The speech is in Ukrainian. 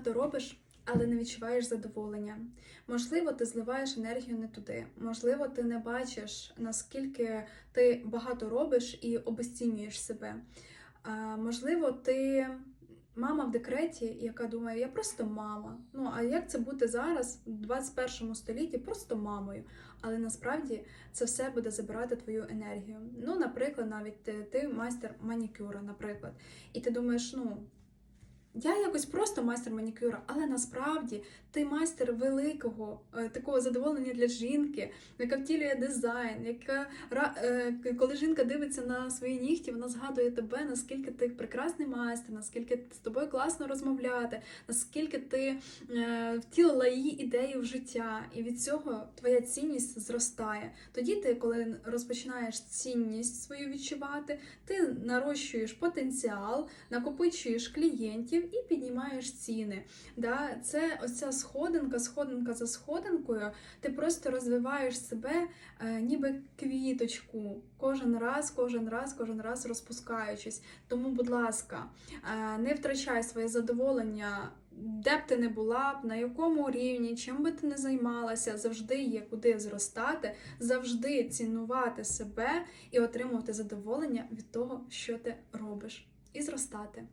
багато робиш, але не відчуваєш задоволення. Можливо, ти зливаєш енергію не туди. Можливо, ти не бачиш, наскільки ти багато робиш і обесцінюєш себе. А, можливо, ти мама в декреті, яка думає, я просто мама. Ну а як це бути зараз, в 21 столітті, просто мамою? Але насправді це все буде забирати твою енергію. Ну, наприклад, навіть ти, ти майстер манікюра, наприклад, і ти думаєш, ну. Я якось просто майстер манікюра, але насправді ти майстер великого е, такого задоволення для жінки, яка втілює дизайн, яка е, коли жінка дивиться на свої нігті, вона згадує тебе, наскільки ти прекрасний майстер, наскільки з тобою класно розмовляти, наскільки ти е, втілила її ідею в життя, і від цього твоя цінність зростає. Тоді ти, коли розпочинаєш цінність свою відчувати, ти нарощуєш потенціал, накопичуєш клієнтів і піднімаєш ціни. Да? Це ось ця сходинка, сходинка за сходинкою. Ти просто розвиваєш себе е, ніби квіточку, кожен раз, кожен раз, кожен раз розпускаючись. Тому, будь ласка, е, не втрачай своє задоволення. Де б ти не була на якому рівні, чим би ти не займалася, завжди є куди зростати, завжди цінувати себе і отримувати задоволення від того, що ти робиш, і зростати.